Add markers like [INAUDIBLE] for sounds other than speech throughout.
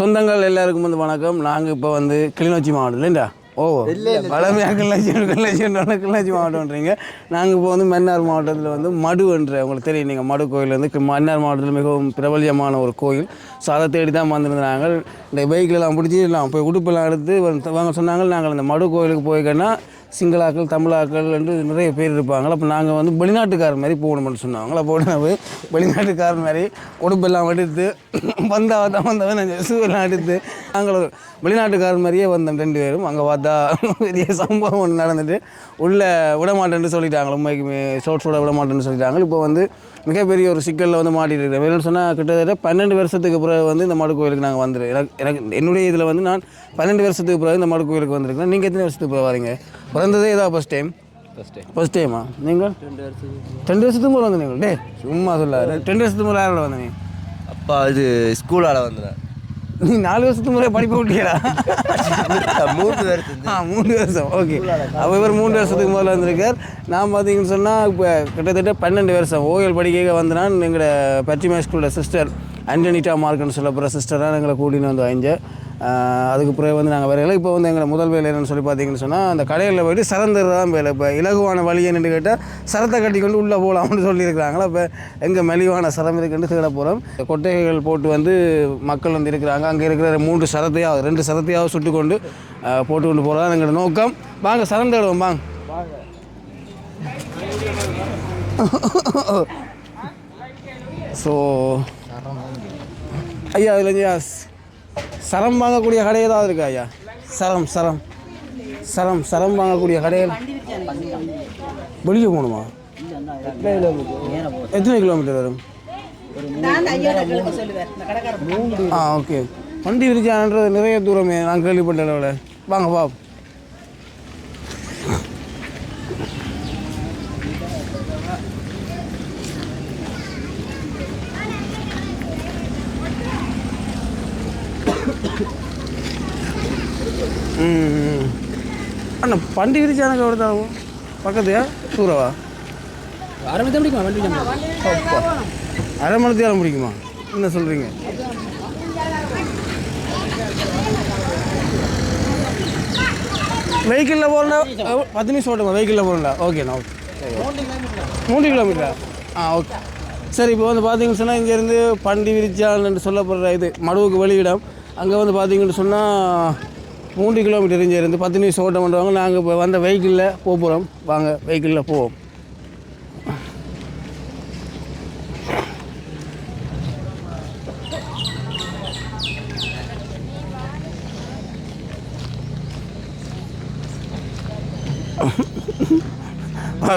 சொந்தங்கள் எல்லாருக்கும் வந்து வணக்கம். நாங்கள் இப்போ வந்து கிளிநொச்சி மாவட்டம் இல்லைண்டா ஓ பழமையாக கிளிநொச்சி கிளிநொச்சி கிளிநொச்சி மாவட்டம்ன்றீங்க. நாங்கள் இப்போ வந்து மன்னார் மாவட்டத்தில் வந்து மடு என்ற உங்களுக்கு தெரியும் நீங்கள் மடு கோயில் வந்து மன்னார் மாவட்டத்தில் மிகவும் பிரபல்யமான ஒரு கோயில். ஸோ அதை தேடி தான் வந்திருந்தாங்க. இந்த பைக்கிலலாம் பிடிச்சி எல்லாம் போய் உடுப்பெல்லாம் எடுத்து அவங்க சொன்னாங்க. நாங்கள் இந்த மடு கோயிலுக்கு போய்க்கன்னா சிங்களாக்கள் தமிழாக்கள் என்று நிறைய பேர் இருப்பாங்க. அப்போ நாங்கள் வந்து வெளிநாட்டுக்காரர் மாதிரி போகணும்னு சொன்னாங்களா அப்போ உடனே போய் வெளிநாட்டுக்காரர் மாதிரி உடுப்பெல்லாம் எடுத்து வந்தா தான் வந்தவன் ஷூவெல்லாம் எடுத்து நாங்கள் வெளிநாட்டுக்காரர் மாதிரியே வந்தோம் ரெண்டு பேரும். அங்கே பார்த்தா பெரிய சம்பவம் ஒன்று நடந்துட்டு உள்ளே விட மாட்டேன்னு சொல்லிட்டாங்க. உண்மைக்குமே ஷோட்ஸோட விடமாட்டேன்னு விட மாட்டேன்னு சொல்லிட்டாங்க. இப்போ வந்து மிகப்பெரிய ஒரு சிக்கலில் வந்து மாட்டிட்டு இருக்கேன் வேணும்னு சொன்னால் கிட்டத்தட்ட பன்னெண்டு வருஷத்துக்கு பிறகு வந்து இந்த மாடு கோயிலுக்கு நாங்கள் வந்துருக்கோம் எனக்கு எனக்கு என்னுடைய இதில் வந்து நான் பன்னெண்டு வருஷத்துக்கு பிறகு இந்த மாடு கோயிலுக்கு வந்திருக்கேன் நீங்கள் எத்தனை வருஷத்துக்கு பிறகு வரீங்க? பிறந்ததே ஏதாவது ஃபஸ்ட் டைம் ஃபஸ்ட் டைமா நீங்கள்? ரெண்டு வருஷத்துக்கு மேலே வந்து நீங்கள் டே சும்மா சொல்ல ரெண்டு வருஷத்துக்கு மேலே யாரோட வந்தீங்க? அப்பா இது ஸ்கூலால் வந்தேன். நீ நாலு வருஷத்துக்கு முறை படிப்பு விட்டியடா மூணு வருஷம் ஆ மூணு வருஷம். ஓகே. அப்போ இவர் மூணு வருஷத்துக்கு முதல்ல வந்திருக்கார். நான் பார்த்தீங்கன்னு சொன்னால் இப்போ கிட்டத்தட்ட பன்னெண்டு வருஷம் ஓயல் படிக்க வந்தனான் எங்களோட பச்சிமா ஸ்கூலோட சிஸ்டர் அண்டனிட்டா மார்க்னு சொல்ல போகிற சிஸ்டராக எங்களை கூட்டின்னு வந்து வாங்க அதுக்கு பிறகு வந்து நாங்கள் வரையில இப்போ வந்து எங்களை முதல் வேலை என்னென்னு சொல்லி பார்த்தீங்கன்னு சொன்னால் அந்த கடையில் போயிட்டு சரந்தர் தான் வேலை. இப்போ இலகுவான வழி என்னென்னு கேட்டால் சரத்தை கட்டி கொண்டு உள்ளே போகலாம்னு சொல்லியிருக்கிறாங்களா? இப்போ எங்கே மெலிவான சரம் இருக்குன்னு தேட போகிறோம் கொட்டைகள் போட்டு வந்து மக்கள் வந்து இருக்கிறாங்க. அங்கே இருக்கிற மூன்று சரத்தையாவது ரெண்டு சரத்தையாவது சுட்டு கொண்டு போட்டு கொண்டு போகிறதா எங்களோட நோக்கம். வாங்க சரம் வாங்க. [LAUGHS] ஸோ ஐயா இதில் ஐயா சரம் வாங்கக்கூடிய கடை ஏதாவது இருக்கா ஐயா? சரம் சரம். சரம் சரம் வாங்கக்கூடிய கடைகள் வெளியே போகணுமா? எத்தனை கிலோமீட்டர் வரும்? ஆ ஓகே. வண்டி விரிச்சான்றது நிறைய தூரமே. நான் கேள்விப்பட்ட அளவில் வாங்க வா. வண்டி விரிச்சானக்கு எவ்வளோ தான் ஆகும் பக்கத்துயா தூரவா? அரை மணி தான் பிடிக்குமா அப்பா. அரை மணி நேரம் பிடிக்குமா என்ன சொல்கிறீங்க வெஹிக்கிளில் போகிறா பத்து நிமிஷம் ஓட்டுமா வெஹிக்கிளில் போகிறா ஓகேண்ணா ஓகே மூணு கிலோமீட்டரா? ஆ ஓகே சரி இப்போ வந்து பார்த்தீங்கன்னு சொன்னால் இங்கேருந்து பண்டி விரிச்சால்னு சொல்லப்படுற இது மடுவுக்கு வெளியிடம். அங்கே வந்து பார்த்தீங்கன்னு சொன்னால் மூன்று கிலோமீட்டர் இங்கே இருந்து பத்து நிமிஷம் ஓட்டம் பண்ணுறவங்க நாங்கள் இப்போ வந்த வெஹிக்கிளில் போக போகிறோம் வாங்க வெஹிக்கிளில் போவோம்.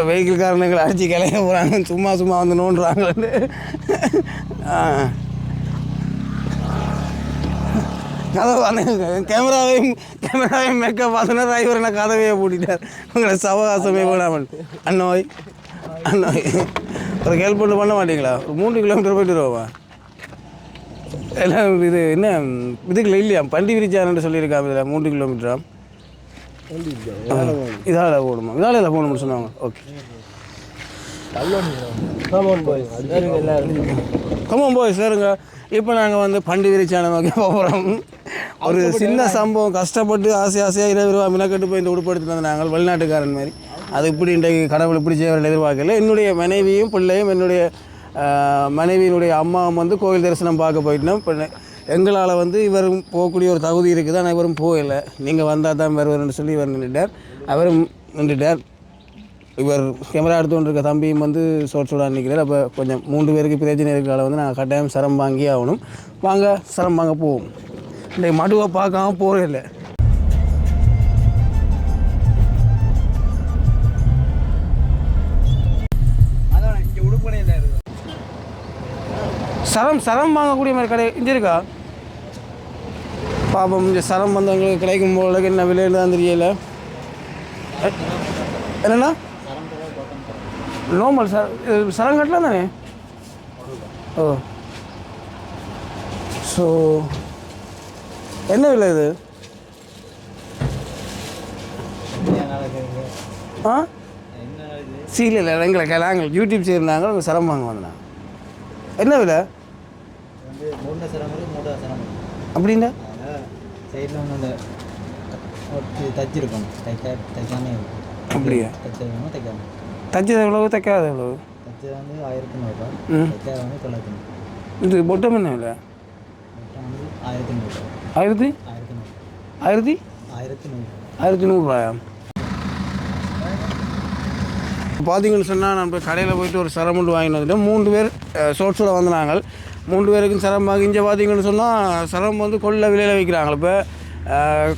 வெஹிக்கிள் காரணங்களை அடிச்சு கிளைய போகிறாங்க சும்மா சும்மா வந்து நோண்டுறாங்கன்னு ஆ. கதவு அந்த கேமராவையும் கேமராவையும் மேக்கப் பார்த்தோன்னா டிரைவர் என்ன கதவையே பூட்டிட்டார். உங்களை சவகாசமே போடாமல். அண்ணோய் அண்ணோய் ஒரு ஹெல்ப் பண்ண பண்ண மாட்டீங்களா? ஒரு மூன்று கிலோமீட்டர் போயிட்டு வருவோமா? எல்லாம் இது என்ன இதுக்குள்ள இல்லையா? பண்டி விரிச்சாருன்னு சொல்லியிருக்காங்க இதில் மூன்று கிலோமீட்டரா இதால் போகணுமா இதால் போகணும்னு சொன்னாங்க. ஓகே கம்மன் போய் சேருங்க இப்போ நாங்கள் வந்து பண்டி விரிச்சான நோக்கி போகிறோம் ஒரு சின்ன சம்பவம் கஷ்டப்பட்டு ஆசை ஆசையாக இருபது ரூபா மினக்கட்டு போய் இந்த உடுப்பு எடுத்துட்டு நாங்கள் வெளிநாட்டுக்காரன் மாதிரி. அது இப்படி இன்றைக்கு கடவுள் இப்படி செய்வர்கள் எதிர்பார்க்கல. என்னுடைய மனைவியும் பிள்ளையும் என்னுடைய மனைவியினுடைய அம்மாவும் வந்து கோவில் தரிசனம் பார்க்க போயிட்டோம். இப்போ எங்களால் வந்து இவரும் போகக்கூடிய ஒரு தகுதி இருக்குது. ஆனால் இவரும் போகலை. நீங்கள் வந்தால் தான் வருவார்னு சொல்லி இவர் நின்றுட்டார். அவரும் நின்றுட்டார். இவர் கேமரா எடுத்துகிட்டு இருக்க தம்பியும் வந்து சோட் சோடா நிற்கிறார் அப்போ கொஞ்சம் மூன்று பேருக்கு பிரச்சனை இருக்கிறதால வந்து நாங்கள் கட்டாயம் சரம் வாங்கி ஆகணும். வாங்க சரம் வாங்க போவோம். இந்த மடுவை பார்க்காம போகிறே இல்லை சரம் சரம் வாங்கக்கூடிய மாதிரி கடை இங்கே இருக்கா? பாப்போம் இந்த சரம் வந்தவங்களுக்கு கிடைக்கும் போல என்ன விலையில் தான் தெரியல. என்னண்ணா? நார்மல் சார் இது சரம் கட்டலாம் தானே? ஓ. ஸோ என்ன விலை இது? ஆ? சீரியல் எங்களை கேளாங்க யூடியூப் செய்யிருந்தாங்க உங்கள் சரம் வாங்க வந்தேன் என்ன விலை? அப்படின்னா? தச்சிருக்கணும் அப்படியா? தைச்சது எவ்வளவு? தைக்காத எவ்வளவு? தைச்சது வந்து ஆயிரத்தி ம் தைக்காத வந்து தொள்ளாயிரத்தி இது பொட்டம் என்ன ஆயிரத்தி நூறுரூவா ஆயிரத்தி? ஆயிரத்தி? ஆயிரத்தி ஆயிரத்தி நூறு நூறுரூவாயா பார்த்தீங்கன்னு சொன்னால் நான் போய் கடையில் போயிட்டு ஒரு சரம் மட்டும் வாங்கிட்டு மூன்று பேர் சோட்ஸோட வந்தாங்க மூன்று பேருக்கும் சிரமமாக இங்கே பார்த்தீங்கன்னு சொன்னால் சிரமம் வந்து கொள்ள விலையில் வைக்கிறாங்க. இப்போ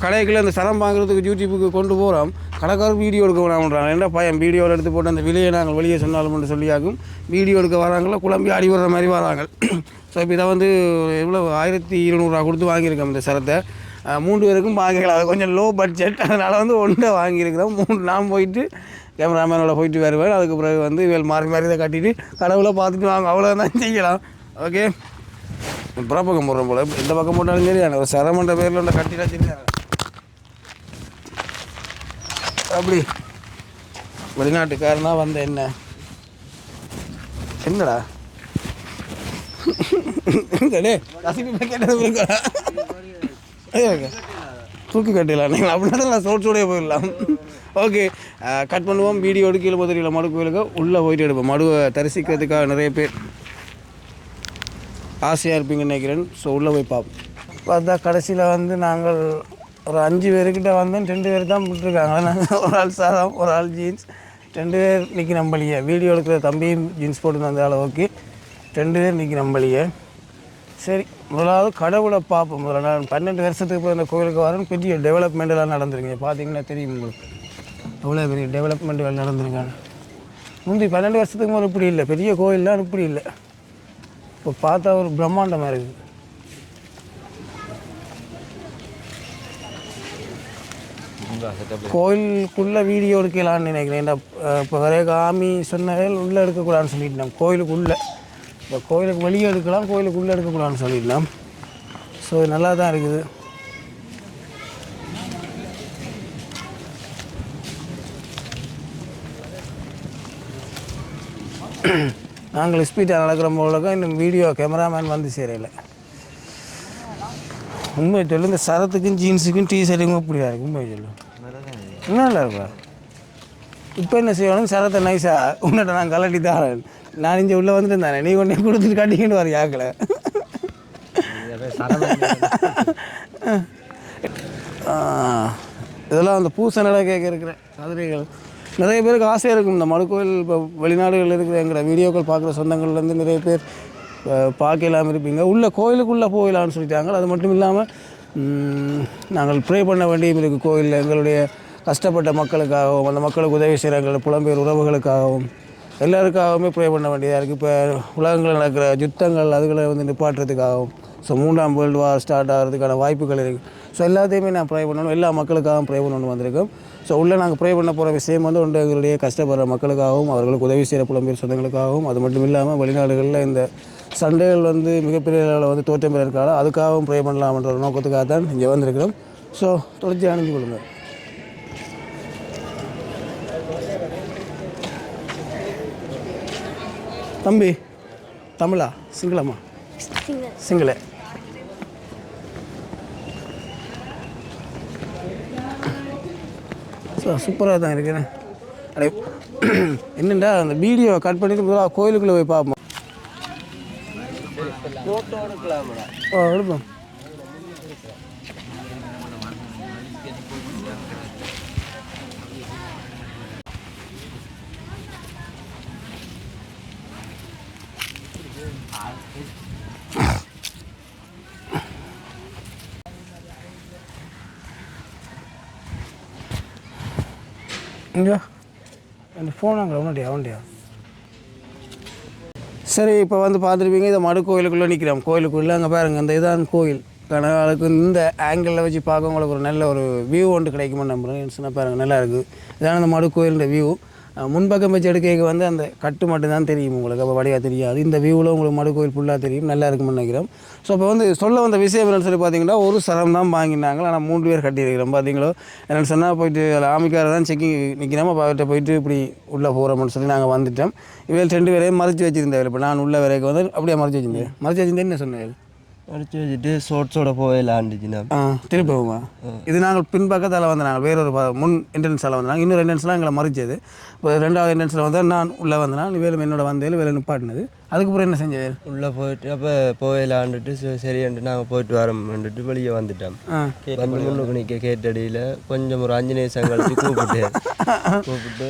கடைக்குள்ளே அந்த சரம் வாங்குறதுக்கு யூடியூப்புக்கு கொண்டு போகிறோம் கடைக்காரர் வீடியோ எடுக்க வேணாம்ன்றாங்க. என்ன பையன் வீடியோவில் எடுத்து போட்டு அந்த விலையை நாங்கள் வெளியே சொன்னாலும் சொல்லியாகும். வீடியோ எடுக்க வராங்களோ? குழம்பி அடி வர்ற மாதிரி வராங்க. [CLEARS THROAT] ஸோ இப்போ இதை வந்து எவ்வளோ ஆயிரத்தி இருநூறுவா கொடுத்து வாங்கியிருக்கோம் இந்த சரத்தை. மூன்று பேருக்கும் வாங்கிக்கலாம். அது கொஞ்சம் லோ பட்ஜெட் அதனால் வந்து ஒன்றை வாங்கியிருக்கிறோம். மூணு நான் போயிட்டு கேமராமேனோட போயிட்டு வருவேன். அதுக்கு பிறகு வந்து வேல் மாறி மாறி இதை கட்டிட்டு கடவுளை பார்த்துட்டு வாங்க. அவ்வளோதான் செய்யலாம். ஓகே புற பக்கம் போடுறோம் போல எந்த பக்கம் போட்டாலும் சரி ஒரு சரமன்ற பேரில் உள்ள கட்டிலாம் சரி அப்படி வெளிநாட்டுக்காரனா வந்த என்ன என்னடா தூக்கி கட்டிடலாம் நீங்கள் அப்படின்னா நான் சோட்ஸோடய போயிடலாம் ஓகே கட் பண்ணுவோம் வீடியோ எடுக்கையில் போதில் மடு கோயிலுக்கு உள்ளே போயிட்டு எடுப்போம் மடுவை தரிசிக்கிறதுக்காக நிறைய பேர் ஆசையாக இருப்பீங்கன்னு நினைக்கிறேன். ஸோ உள்ளே போய் பார்ப்போம் பார்த்தா கடைசியில் வந்து நாங்கள் ஒரு அஞ்சு பேருக்கிட்ட வந்தோம். ரெண்டு பேர் தான் விட்டுருக்காங்க. நாங்கள் ஒரு ஆள் சாதம் ஒரு ஆள் ஜீன்ஸ் ரெண்டு பேர் நிற்கி நம்பலையே வீடியோ எடுக்கிற தம்பியும் ஜீன்ஸ் போட்டு வந்தாலும் ஓகே ரெண்டு பேர் நிற்கி நம்பலையே சரி முதலாவது கடவுளை பார்ப்போம். முதல்ல நான் பன்னெண்டு வருஷத்துக்கு போய் இந்த கோயிலுக்கு வரேன். பெரிய டெவலப்மெண்ட்டெல்லாம் நடந்திருக்கீங்க. பார்த்தீங்கன்னா தெரியும் உங்களுக்கு. எவ்வளோ பெரிய டெவலப்மெண்ட் நடந்திருக்காங்க. முந்தி பன்னெண்டு வருஷத்துக்கு முதல்ல இப்படி இல்லை. பெரிய கோயில்லாம் இப்படி இல்லை. இப்போ பார்த்தா ஒரு பிரம்மாண்டமாக இருக்குது கோயிலுக்குள்ளே வீடியோ எடுக்கலான்னு நினைக்கிறேன். இப்போ வரைய காமி சொன்னதில் உள்ளே எடுக்கக்கூடாதுன்னு சொல்லிட்டோம் கோயிலுக்குள்ளே. இப்போ கோயிலுக்கு வெளியே எடுக்கலாம் கோயிலுக்குள்ளே எடுக்கக்கூடாதுன்னு சொல்லிடலாம் ஸோ நல்லா தான் இருக்குது. நாங்கள் ஸ்பீட்டாக நடக்கிற போலக்கும் இன்னும் வீடியோ கேமராமேன் வந்து சேரையில் உண்மை சொல்லு இந்த சரத்துக்கும் ஜீன்ஸுக்கும் டீ ஷர்ட்டுக்கும் இப்படியா இருக்கு உண்மை சொல்லு. என்ன நல்லா இருக்கா? இப்போ என்ன செய்யணும் சரத்தை நைஸாக உன்னிட்ட நான் கலட்டி தரேன். நான் இங்கே உள்ளே வந்துட்டு தானே. நீ உடனே கொடுத்துட்டு கட்டிக்கிட்டு வர யாக்கில் இதெல்லாம் அந்த பூச நட கேட்க இருக்கிற கதிரைகள் நிறைய பேருக்கு ஆசையாக இருக்கும். இந்த மடுக்கோயில் இப்போ வெளிநாடுகளில் இருக்கிற எங்களை வீடியோக்கள் பார்க்குற சொந்தங்கள்லேருந்து நிறைய பேர் பார்க்கலாமல் பார்க்கலாம் இருப்பீங்க. உள்ள கோயிலுக்குள்ளே போகலான்னு சொல்லிட்டாங்க. அது மட்டும் இல்லாமல் நாங்கள் ப்ரே பண்ண வேண்டியும் இருக்குது கோயிலில் எங்களுடைய கஷ்டப்பட்ட மக்களுக்காகவும் அந்த மக்களுக்கு உதவி செய்கிற எங்களுடைய புலம்பெயர் உறவுகளுக்காகவும் எல்லாருக்காகவுமே ப்ரே பண்ண வேண்டியதாக இருக்குது இப்போ உலகங்களில் நடக்கிற யுத்தங்கள் அதுகளை வந்து நிப்பாட்டுறதுக்காகவும் ஸோ மூன்றாம் வேர்ல்டு வார் ஸ்டார்ட் ஆகிறதுக்கான வாய்ப்புகள் இருக்குது ஸோ எல்லாத்தையுமே நான் ப்ரே பண்ணணும். எல்லா மக்களுக்காகவும் ப்ரே பண்ணணும் வந்திருக்கோம் ஸோ உள்ளே நாங்கள் ப்ரே பண்ண போகிற விஷயம் வந்து ஒன்று எங்களுடைய கஷ்டப்படுற மக்களுக்காகவும் அவர்களுக்கு உதவி செய்கிற புலம்பெயர் சொந்தங்களுக்காகவும் அது மட்டும் இல்லாமல் வெளிநாடுகளில் இந்த சண்டைகள் வந்து மிகப்பெரிய அளவில் வந்து தோற்றம் பெற இருக்கால அதுக்காகவும் ப்ரே பண்ணலாம்ன்ற ஒரு நோக்கத்துக்காக தான் இங்கே வந்திருக்கிறோம். ஸோ தொடர்ச்சி அணிஞ்சு கொள்ளுங்கள். தம்பி தமிழா? சிங்களமா? சிங்கள. ஸோ சூப்பராக தான் இருக்கிறேன் அடே என்னண்டா அந்த வீடியோ கட் பண்ணிட்டு முதல்ல கோயிலுக்குள்ளே போய் பார்ப்போம் ஓ எடுப்போம் இங்கே. அந்த ஃபோன் அங்கே ஒன்றியா சரி இப்போ வந்து பார்த்துருப்பீங்க இந்த மடு கோயிலுக்குள்ளே நிற்கிறோம் கோயிலுக்குள்ளே அங்கே பாருங்கள் இந்த இதான் கோயில். ஆனால் அதுக்கு இந்த ஆங்கிளில் வச்சு பார்க்க உங்களுக்கு ஒரு நல்ல ஒரு வியூ ஒன்று கிடைக்குமா நம்புகிறேன் சொன்னால் பாருங்கள் நல்லா இருக்குது இதான இந்த மடு கோயிலுடைய வியூ முன்பக்கம் வச்சு எடுக்க வந்து அந்த கட்டு மட்டும்தான் தெரியும் உங்களுக்கு. அப்போ வடிவாக தெரியாது. இந்த வியூவில் உங்களுக்கு மடுக்கோயில் ஃபுல்லாக தெரியும். நல்லா இருக்கும்னு நினைக்கிறோம். ஸோ இப்போ வந்து சொல்ல வந்த விஷயம் என்னன்னு சொல்லி பார்த்தீங்கன்னா ஒரு சரம் தான் வாங்கினாங்க. ஆனால் மூன்று பேர் கட்டியிருக்கிறோம். பார்த்தீங்களோ என்னென்னு சொன்னால் போயிட்டு ஆமிக்கார தான் செக்கிங் நிற்கிறோம் அப்போ அவர்கிட்ட போயிட்டு இப்படி உள்ளே போகிறோம்னு சொல்லி நாங்கள் வந்துட்டோம். இவள் ரெண்டு பேரையும் மறைச்சி வச்சுருந்தேன் இப்போ நான் உள்ள வரைக்கும் வந்து அப்படியே மறைச்சி வச்சிருந்தேன். மறைச்சி வச்சுருந்தேன் என்ன சொன்னேன் அடிச்சு வச்சுட்டு ஷோர்ட்ஸோட போயிடலாண்டுச்சுண்ணா திருப்பி போகுமா இது நாங்கள் பின்பக்கத்தால் வந்து நாங்கள் வேறொரு முன் என்ட்ரன்ஸால் வந்து நாங்கள் இன்னொரு என்ட்ரன்ஸ்லாம் எங்களை மறிச்சது. இப்போ ரெண்டாவது என்ட்ரன்ஸில் வந்து நான் உள்ளே வந்தேனா நீ வேலும் என்னோட வந்தேன் வேலை நிப்பாட்டினது. அதுக்கப்புறம் என்ன செஞ்ச வேறு? உள்ளே போயிட்டு அப்போ போயிடலான்ட்டு சரின்ட்டு நாங்கள் போயிட்டு வரோம்ன்ட்டு வெளியே வந்துட்டோம். வந்து முன்னுக்கு நிற்க கேட்டடியில் கொஞ்சம் ஒரு நிமிஷம் கழிச்சு கூப்பிட்டு கூப்பிட்டு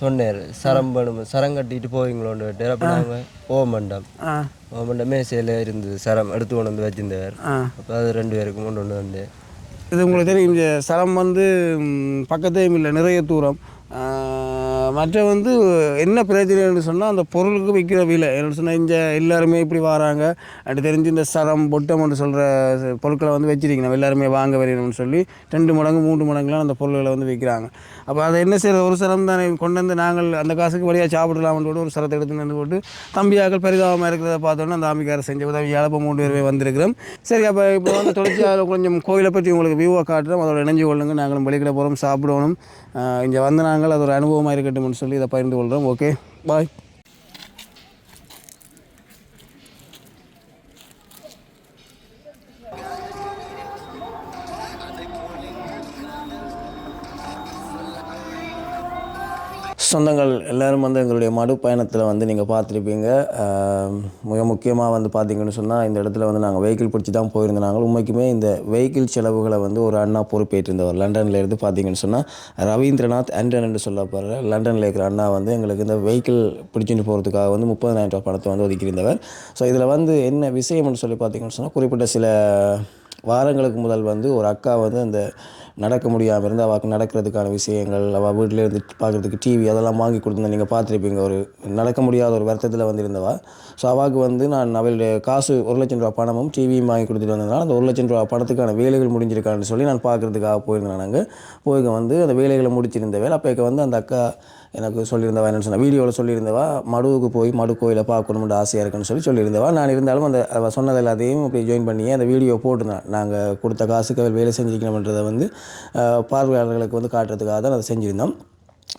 சொன்னார். சரம் பண்ணும் சரம் கட்டிட்டு போவீங்களோன்னு கேட்டார். அப்போ நாங்கள் போக மாட்டோம் போக மாட்டோம் மேசையில் இருந்தது சரம் எடுத்து கொண்டு வந்து வச்சிருந்தவர். அப்போ அது ரெண்டு பேருக்கு கொண்டு வந்து இது உங்களுக்கு தெரியும் இந்த ஸ்தலம் வந்து ம், பக்கத்தையும் இல்லை நிறைய தூரம். மற்ற வந்து என்ன பிரச்சனைன்னு சொன்னால் அந்த பொருளுக்கு விற்கிற விலை. என்ன சொன்னால் இங்கே எல்லாருமே இப்படி வராங்க. அப்படி தெரிஞ்சு இந்த சரம் பொட்டம்னு சொல்கிற பொருட்களை வந்து வச்சிருக்கணும். எல்லாருமே வாங்க வரணும்னு சொல்லி ரெண்டு மடங்கு மூன்று மடங்குலாம் அந்த பொருள்களை வந்து விற்கிறாங்க. அப்போ அதை என்ன செய்யறது ஒரு சரம் தானே கொண்டு வந்து நாங்கள் அந்த காசுக்கு வழியாக சாப்பிடலாம்னு போட்டு ஒரு சரத்தை எடுத்து வந்து போட்டு தம்பியாக்கள் பரிதாபமாக இருக்கிறத பார்த்தோன்னா அந்த ஆமிக்கார செஞ்ச உதவி இப்போ மூன்று பேருமே வந்திருக்கிறோம். சரி அப்போ இப்போ வந்து தொடர்ச்சியாக கொஞ்சம் கோயிலை பற்றி உங்களுக்கு வியூவாக காட்டுறோம். அதோட இணைஞ்சு கொள்ளுங்க நாங்களும் வெளிக்கிட போகிறோம் சாப்பிடணும். இங்கே வந்து நாங்கள் அது ஒரு அனுபவமாக இருக்கட்டும்னு சொல்லி இதை பகிர்ந்து கொள்கிறோம். ஓகே பாய் சொந்தங்கள் எல்லாரும் வந்து எங்களுடைய மடு பயணத்தில் வந்து நீங்கள் பார்த்துருப்பீங்க. மிக முக்கியமாக வந்து பார்த்தீங்கன்னு சொன்னால் இந்த இடத்துல வந்து நாங்கள் வெஹிக்கிள் பிடிச்சி தான் போயிருந்தோம். நாங்கள் உண்மைக்குமே இந்த வெஹிக்கிள் செலவுகளை வந்து ஒரு அண்ணா பொறுப்பேற்றிருந்தவர். லண்டனில் இருந்து பார்த்தீங்கன்னு சொன்னால் ரவீந்திரநாத் அண்டன் என்று சொல்லப்படுற லண்டனில் இருக்கிற அண்ணா வந்து எங்களுக்கு இந்த வெஹிக்கிள் பிடிச்சிட்டு போகிறதுக்காக வந்து முப்பதாயிரம் ரூபாய் பணத்தை வந்து ஒதுக்கியிருந்தவர். ஸோ இதில் வந்து என்ன விஷயம்னு சொல்லி பார்த்தீங்கன்னு சொன்னால் குறிப்பிட்ட சில வாரங்களுக்கு முதல் வந்து ஒரு அக்கா வந்து அந்த நடக்க முடியாமல் இருந்து அவளுக்கு நடக்கிறதுக்கான விஷயங்கள் அவள் வீட்டில் இருந்து பார்க்குறதுக்கு டிவி அதெல்லாம் வாங்கி கொடுத்துருந்தேன் நீங்கள் பார்த்துருப்பீங்க. ஒரு நடக்க முடியாத ஒரு வருத்தத்தில் வந்திருந்தவா. ஸோ அவளுக்கு வந்து நான் அவளுடைய காசு ஒரு லட்சம் ரூபா பணமும் டிவியும் வாங்கி கொடுத்துட்டு வந்ததுனால அந்த ஒரு லட்சம் ரூபா பணத்துக்கான வேலைகள் முடிஞ்சிருக்கான்னு சொல்லி நான் பார்க்குறதுக்காக போயிருந்தேன். நாங்கள் போய்க்க வந்து அந்த வேலைகளை முடிச்சிருந்த வேலை. அப்போ வந்து அந்த அக்கா எனக்கு சொல்லியிருந்தவா என்னன்னு சொன்னால் வீடியோவில் சொல்லியிருந்தவா மடுவுக்கு போய் மடு கோயிலை பார்க்கணும்னு ஆசையாக இருக்குன்னு சொல்லி சொல்லியிருந்தவா. நான் இருந்தாலும் அந்த அவள் சொன்னது எல்லாத்தையும் அப்படி ஜாயின் பண்ணி அந்த வீடியோ போட்டிருந்தேன் நாங்கள் கொடுத்த காசுக்கு வேலை செஞ்சுக்கணுன்றதை வந்து பார்வையாளர்களுக்கு வந்து காட்டுறதுக்காக தான் அதை செஞ்சுருந்தோம்.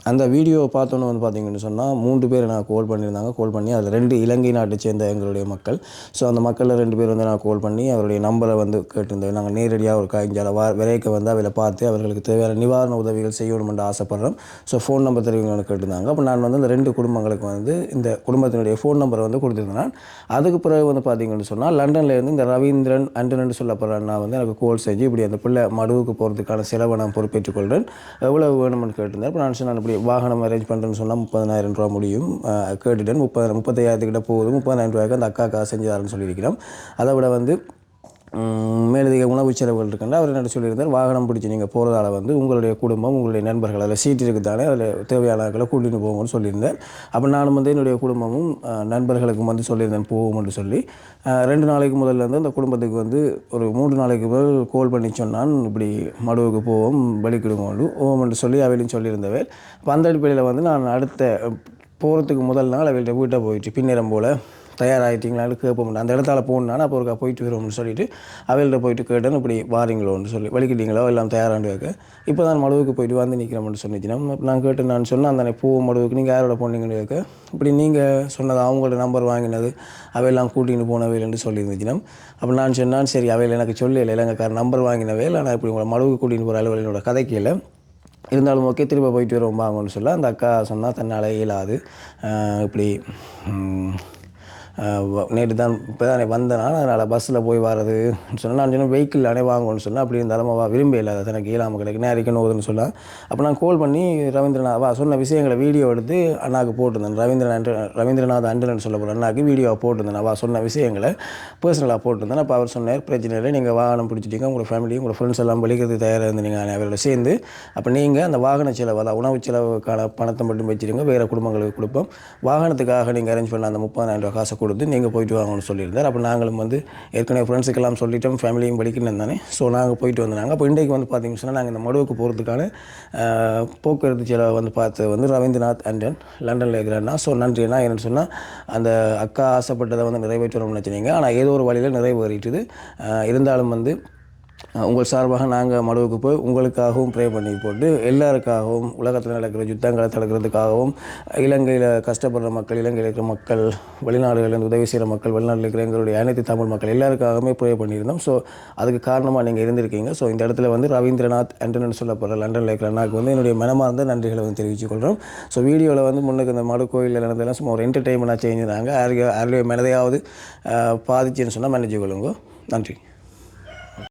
அந்த வீடியோ பார்த்தோன்னு வந்து பார்த்தீங்கன்னு சொன்னால் மூன்று பேர் நான் கோல் பண்ணியிருந்தாங்க. கோல் பண்ணி அதில் ரெண்டு இலங்கை நாட்டை சேர்ந்த எங்களுடைய மக்கள். ஸோ அந்த மக்களில் ரெண்டு பேர் வந்து நான் கோல் பண்ணி அவருடைய நம்பரை வந்து கேட்டிருந்தேன். நாங்கள் நேரடியாக ஒரு காய்ஞ்சால வா விரைக்க வந்து அவளை பார்த்து அவர்களுக்கு தேவையான நிவாரண உதவிகள் செய்யணும்னு ஆசைப்பட்றோம். ஸோ ஃபோன் நம்பர் தெரிவிங்கன்னு கேட்டிருந்தாங்க. அப்போ நான் வந்து அந்த ரெண்டு குடும்பங்களுக்கு வந்து இந்த குடும்பத்தினுடைய ஃபோன் நம்பரை வந்து கொடுத்துருந்தேன். அதுக்கு பிறகு வந்து பார்த்தீங்கன்னு சொன்னால் லண்டன்லேருந்து இந்த ரவீந்திரன் அண்டனன் சொல்லப்படுற நான் வந்து எனக்கு கோல் செஞ்சு இப்படி அந்த பிள்ளை மடுவுக்கு போகிறதுக்கான செலவை நான் பொறுப்பேற்றுக்கொள்கிறேன் எவ்வளோ வேணும்னு கேட்டிருந்தேன் அப்போ நான் நான் இப்படி வாகனம் அரேஞ்ச் பண்ணுறேன்னு சொன்னால் முப்பதனாயிரம் ரூபா முடியும். கேட்டுட்டேன். முப்பது முப்பத்தையாயிரத்துக்கிட்ட போகுது முப்பதாயிரம் ரூபாய்க்கு அந்த அக்கா காசு செஞ்சு தரேன்னு சொல்லியிருக்கிறோம். அதை விட வந்து மேலதிக உணவு செலவுகள் இருக்குன்னா அவர் என்ன சொல்லியிருந்தார்? வாகனம் பிடிச்சி நீங்கள் போகிறதால வந்து உங்களுடைய குடும்பம் உங்களுடைய நண்பர்கள் அதில் சீட் இருக்குதானே அதில் தேவையானவர்களை கூட்டிகிட்டு போங்கன்னு சொல்லியிருந்தார். அப்போ நானும் வந்து என்னுடைய குடும்பமும் நண்பர்களுக்கும் வந்து சொல்லியிருந்தேன் போவோம்னு சொல்லி. ரெண்டு நாளைக்கு முதல்ல இருந்து அந்த குடும்பத்துக்கு வந்து ஒரு மூன்று நாளைக்கு முதல் கோல் பண்ணி சொன்னான் இப்படி மடுவுக்கு போவோம் பலிக்கிடுவோம் ஓம்னு சொல்லி அவையிலும் சொல்லியிருந்தவர். இப்போ அந்த அடிப்படையில் வந்து நான் அடுத்த போகிறதுக்கு முதல் நாள் அவள்கிட்ட வீட்டை போயிட்டு பின்னிறம் போல் தயாராகிட்டீங்களான்னு கேட்போம். அந்த இடத்தால போகணுன்னா அப்போ ஒருக்கா போயிட்டு வருவோம்னு சொல்லிட்டு அவள்கிட்ட போயிட்டு கேட்டேன் இப்படி வாரீங்களோன்னு சொல்லி வலிக்கிட்டீங்களோ? எல்லாம் தயாராண்டு வைக்க இப்போ தான் மடுவுக்கு போயிட்டு வந்து நிற்கிறோம்னு சொன்னிச்சுன்னா நான் கேட்டு நான் சொன்னேன் அந்த பூவை மடுவுக்கு நீங்கள் யாரோட போனீங்கன்னு கேட்க. இப்படி நீங்கள் சொன்னது அவங்களோட நம்பர் வாங்கினது அவையெல்லாம் கூட்டிகிட்டு போனவையில்னு சொல்லியிருந்துச்சுன்னா அப்போ நான் சொன்னான் சரி அவையில் எனக்கு சொல்லல இலங்கைக்கார நம்பர் வாங்கினவே இல்லை நான் இப்படி உங்களை மடுவுக்கு கூட்டிகிட்டு போகிற அளவில் என்னோட கதைக்கு இருந்தாலும் ஓகே திரும்ப போயிட்டு வரோம் வாங்கன்னு சொல்ல அந்த அக்கா சொன்னால் தன்னால் இயலாது. இப்படி நேற்று தான் இப்போ தான் வந்தேனா. அதனால் பஸ்ஸில் போய் வர்றது. சொன்னால் நான் சொன்னேன் வெஹிக்கிள் அணை வாங்கணும்னு சொன்னால் அப்படி இருந்தாலும் அவள் விரும்ப இல்லை அதை எனக்கு இயலாமல் கிடைக்கு நேரிக்கணும் ஓதுன்னு சொல்ல அப்போ நான் கால் பண்ணி ரவீந்திரநாத் அவள் சொன்ன விஷயங்களை வீடியோ எடுத்து அண்ணாக்கு போட்டிருந்தேன். ரவீந்திரநாத் ரவீந்திரநாத் அண்டலன் சொல்ல போகிற அண்ணாக்கு வீடியோவை போட்டிருந்தேன். அவள் சொன்ன விஷயங்களை பர்சனலாக போட்டிருந்தேன். அப்போ அவர் சொன்னார் பிரச்சனை இல்லை நீங்கள் வாகனம் பிடிச்சிட்டீங்க உங்களோட ஃபேமிலி உங்களோட ஃப்ரெண்ட்ஸ் எல்லாம் வலிக்கிறதுக்கு தயாராக இருந்தீங்க அவரோட சேர்ந்து அப்போ நீங்கள் அந்த வாகன செலவு அதாவது உணவு செலவுக்கான பணத்தை மட்டும் வச்சுருங்க வேறு குடும்பங்களுக்கு கொடுப்போம். வாகனத்துக்காக நீங்கள் அரேஞ்ச் பண்ண அந்த முப்பதாயிரம் ரூபாய் காசை கொடுத்து நீங்கள் போயிட்டு வாங்கன்னு சொல்லியிருந்தார். அப்போ நாங்களும் வந்து ஏற்கனவே ஃப்ரெண்ட்ஸுக்கெல்லாம் சொல்லிட்டோம் ஃபேமிலியும் படிக்கணும் தானே. ஸோ நாங்கள் போயிட்டு வந்தாங்க அப்போ இன்றைக்கு வந்து பார்த்தீங்கன்னு சொன்னால் நாங்கள் இந்த மடுவுக்கு போகிறதுக்கான போக்குவரத்து செலவை வந்து பார்த்து வந்து ரவீந்திரநாத் அண்டன் லண்டனில் இருக்கிறேன்னா ஸோ நன்றி. என்ன சொன்னால் அந்த அக்கா ஆசைப்பட்டதை வந்து நிறைவேற்றணும்னு நினச்சினீங்க ஆனால் ஏதோ ஒரு வழியில் நிறைவேறிட்டுது. இருந்தாலும் வந்து உங்கள் சார்பாக நாங்கள் மடுவுக்கு போய் உங்களுக்காகவும் ப்ரே பண்ணி போட்டு எல்லாருக்காகவும் உலகத்தில் நடக்கிற யுத்தங்களை தடுக்கிறதுக்காகவும் இலங்கையில் கஷ்டப்படுற மக்கள் இலங்கையில் இருக்கிற மக்கள் வெளிநாடுகளில் உதவி செய்கிற மக்கள் வெளிநாட்டில் இருக்கிற எங்களுடைய அனைத்து தமிழ் மக்கள் எல்லாருக்காகவுமே ப்ரே பண்ணியிருந்தோம். ஸோ அதுக்கு காரணமாக நீங்கள் இருந்திருக்கீங்க. ஸோ இந்த இடத்துல வந்து ரவீந்திரநாத் ஆண்டனன் சொல்லப்படுற லண்டனில் இருக்கிற அண்ணாக்கு வந்து என்னுடைய மனமார்ந்த நன்றிகளை வந்து தெரிவித்துக் கொள்கிறோம் ஸோ வீடியோவில் வந்து முன்னுக்கு இந்த மடு கோயிலில் நடந்ததெல்லாம் சும்மா ஒரு என்டர்டெயின்மெண்ட்டாக செஞ்சுருந்தாங்க அருகே யாருடைய மனதையாவது பாதிச்சுன்னு சொன்னால் மன்னிச்சு கொள்ளுங்க நன்றி.